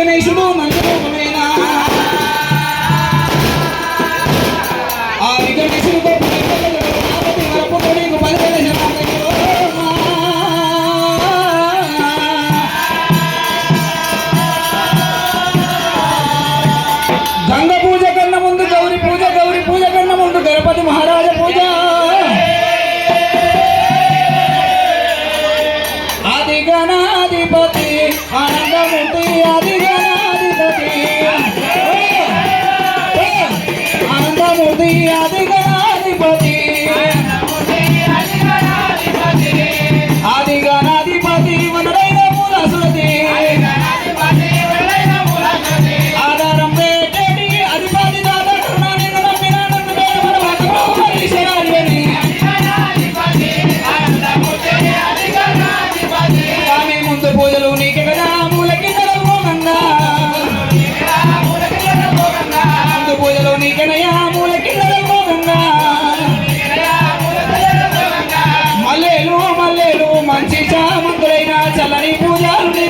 Combination movement. అధిగణాధిపతి అధిగణాధిపతి వనరైన మూలసులతి ఆధారం వేటేటి అధిపతి దాదా నీకనయా చల్లని పూజారుని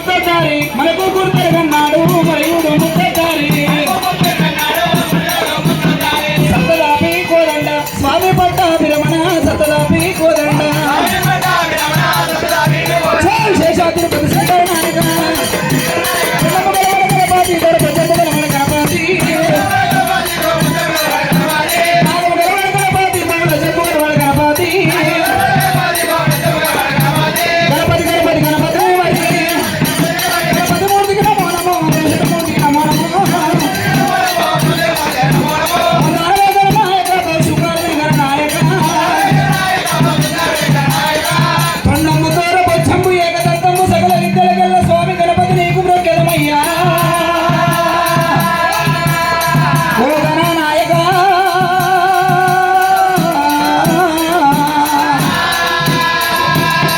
గుర్తొచ్చారి. మనకు గుర్తెరగన్న